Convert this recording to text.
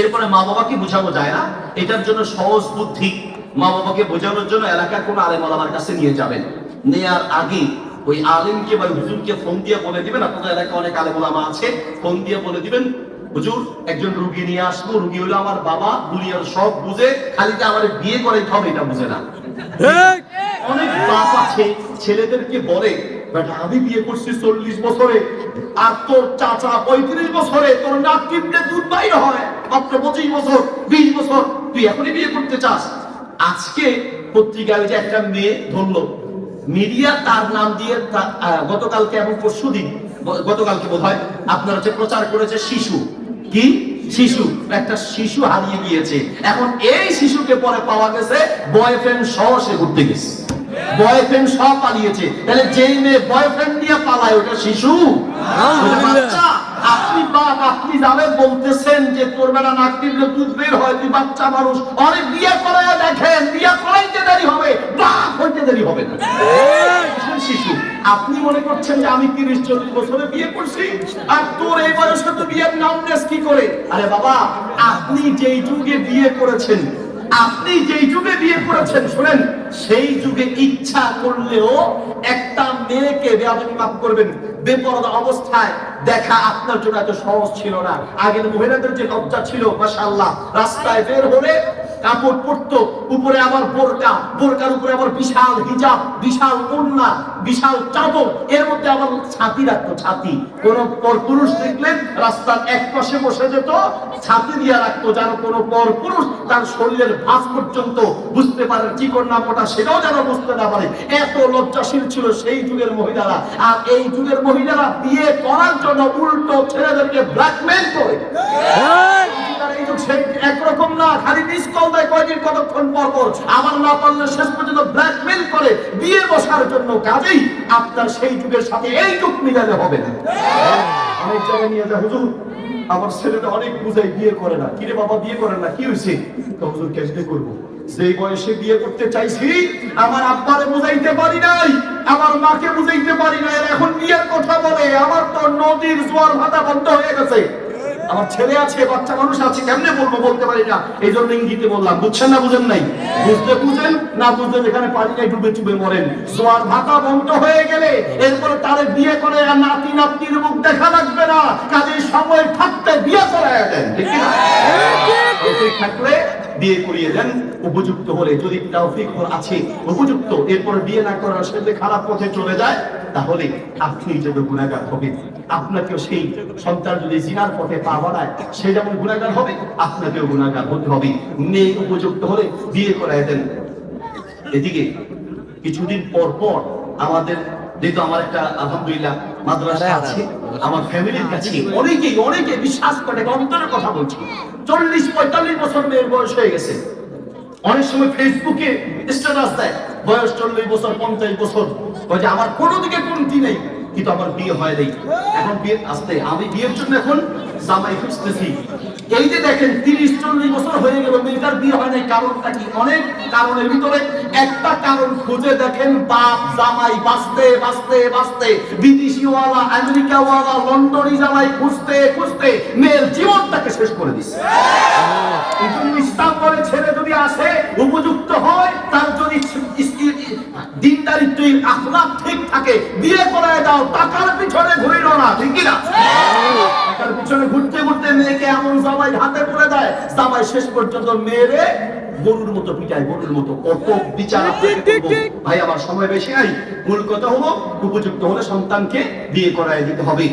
এরপরে মা বাবাকে বোঝানো যায় না? এটার জন্য সহজ বুদ্ধি। মা বাবাকে বোঝানোর জন্য এলাকার কোনো আলেম আমার কাছে নিয়ে যাবেন। নেয়ার আগে ওই আলেমকে বা হুজুরকে ফোন দিয়ে বলে দিবেন। আপনাদের এলাকায় অনেক আলেম ওলামা আছে ফোন দিয়ে বলে দিবেন হুজুর একজন রুগী নিয়ে আসব। রুগী হলো আমার বাবা দুনিয়ার সব বুঝে খালি যে আমার বিয়ে করে হবে এটা বুঝে না। অনেক বাপ আছে ছেলেদেরকে বলে বেটা আমি বিয়ে করছি চল্লিশ বছরে, আর তোর চাচা পঁয়ত্রিশ বছরে, তোর হয়। মাত্র পঁচিশ বছর, বিশ বছর, তুই এখনই বিয়ে করতে চাস? আজকে পত্রিকায় যে একটা মেয়ে ধরলো। মিডিয়া তার নাম দিয়ে গতকালকে এবং পরশু দিন গতকালকে বোধ হয়, আপনার হচ্ছে প্রচার করেছে শিশু। কি? শিশু। একটা শিশু হারিয়ে গিয়েছে। এখন এই শিশুকে পরে পাওয়া গেছে বয়ফ্রেন্ড সহ সে ঘুরতে গেছে। বয়ফ্রেন্ড সহ পালিয়েছে। তাহলে যেই মেয়ে বয়ফ্রেন্ড নিয়ে পালায় ওটা শিশু? বাচ্চা? আপনি বাপ আপনি যাবেন বলতেছেন যে তোর বেলা নাক টিপলে দুধ বের হয় তুই বাচ্চা মানুষ। অনেক বিয়ে করায় দেখেন বিয়ে করাইতে দেরি হবে বাপ হইতে দেরি হবে না। শিশু আপনি মনে করছেন যে আমি তিরিশ চল্লিশ বছরে বিয়ে করছি? আর তোর এই বয়সে তো বিয়ের নাম কি করে? আরে বাবা আপনি যেই যুগে বিয়ে করেছেন আপনি যেই যুগে বিয়ে করেছেন, শুনেন, সেই যুগে ইচ্ছা করলেও একটা মেয়েকে বেয়াদবি মাফ করবেন। বেপরদা অবস্থায় দেখা আপনার জন্য এত সহজ ছিল না। আগের মহিলাদের যে লজ্জা ছিল, মাশাআল্লাহ, রাস্তায় বের হলে কাপড় পরতো, উপরে আবার বোরকা, বোরকার উপরে আবার বিশাল হিজাব, বিশাল ওড়না বিশাল চাদর এর মধ্যে আবার ছাতি রাখতো ছাতি। কোন পর পুরুষ দেখলেন রাস্তার এক পাশে বসে যেত ছাতি দিয়ে রাখতো যেন কোন পর পুরুষ তার শরীরের ভাঁজ পর্যন্ত বুঝতে পারে চিকন না মোটা সেটাও যেন বুঝতে না পারে। এত লজ্জাশীল ছিল সেই যুগের মহিলারা। আর এই যুগের মহিলারা বিয়ে করার জন্য উল্টো ছেলেদেরকে ব্ল্যাকমেল করে। একরকম না খালি মিস কল দেয় কয়দিন কতক্ষণ পর পর। আবার না পারলে শেষ পর্যন্ত করে বিয়ে বসার জন্য কাজেই আপনার সেই যুগের সাথে এই যুগ মিলালে হবে না। অনেক জায়গায় নিয়ে যায় হুজুর আমার ছেলেটা অনেক বুঝাই বিয়ে করে না। কিরে বাবা বিয়ে করে না? কি হয়েছে? তো হুজুর কেমনে করব। যেই বয়সে বিয়ে করতে চাইছি আমার আব্বারে বুঝাইতে পারি নাই আমার মাকে বুঝাইতে পারি নাই এখন বিয়ের কথা বলে আমার তো নদীর জোয়ার ভাটা বন্ধ হয়ে গেছে। আমার ছেলে আছে বাচ্চা মানুষ আছে কেমনে বলব বলতে পারি না। এই জন্য ইঙ্গিতে বললাম বুঝছেন না বুঝেন নাই? বুঝতে বুঝেন না বুঝতে যেখানে পানি নাই ডুবে চুবে মরেন। জোয়ার ভাতা বন্ধ হয়ে গেলে এরপরে তারে বিয়ে করে আর নাতি নাতনির মুখ দেখা লাগবে না। কাজে সময় থাকতে বিয়ে করে দেন ঠিক না? থাকলে বিয়ে করিয়ে দেন উপযুক্ত হলে যদি তৌফিক আছে উপযুক্ত এরপরে বিয়ে না করার সাথে খারাপ পথে চলে যায় তাহলে আপনি যদি গুণাগার হবেন। আপনাকেও সেই সন্তান যদি জিনার পথে পা বাড়ায় সে যেমন গুণাগার হবে আপনাকেও গুণাগার হতে হবে। মেয়ে উপযুক্ত হলে বিয়ে করায় দেন। এদিকে কিছুদিন পর পর আমাদের যেহেতু আমার একটা আলহামদুলিল্লাহ মাদ্রাসা আছে আমার ফ্যামিলির কাছে অনেকেই অনেকে বিশ্বাস করে অন্তরের কথা বলছি। চল্লিশ পঁয়তাল্লিশ বছর মেয়ের বয়স হয়ে গেছে। অনেক সময় ফেসবুকে স্ট্যাটাস দেয়, বয়স চল্লিশ বছর, পঞ্চাশ বছর। যে আমার কোনো দিকে কমতি নেই, কিন্তু আমার বিয়ে হয় নাই। এখন বিয়ে আসতে, আমি বিয়ের জন্য এখন জামাই খুঁজতেছি। এই যে দেখেন, তিরিশ চল্লিশ বছর হয়ে গেল, মেয়েটার বিয়ে হয় নাই, কারণটা কি? অনেক কারণের ভিতরে একটা কারণ খুঁজে দেখেন, বাপ, জামাই, বাঁচতে বাঁচতে বাঁচতে, বিদেশিওয়ালা, আমেরিকাওয়ালা, লন্ডনি জামাই, খুঁজতে খুঁজতে, মেয়ের জীবনটাকে শেষ করে দিচ্ছে। ছেলে যদি আসে, উপযুক্ত হয়, তার যদি আখলাক ঠিক থাকে, বিয়ে করায় দাও, টাকার পিছনে ঘুরিল না ঠিক কি না? টাকার পিছনে ঘুরতে ঘুরতে এমন জামাই হাতে পড়ে দেয়। জামাই শেষ পর্যন্ত মেয়েরে গরুর মতো পিটায় গরুর মতো। কত বিচার ভাই আমার সময় বেশি নাই। মূল কথা হলো উপযুক্ত হলে সন্তানকে বিয়ে করায় দিতে হবে।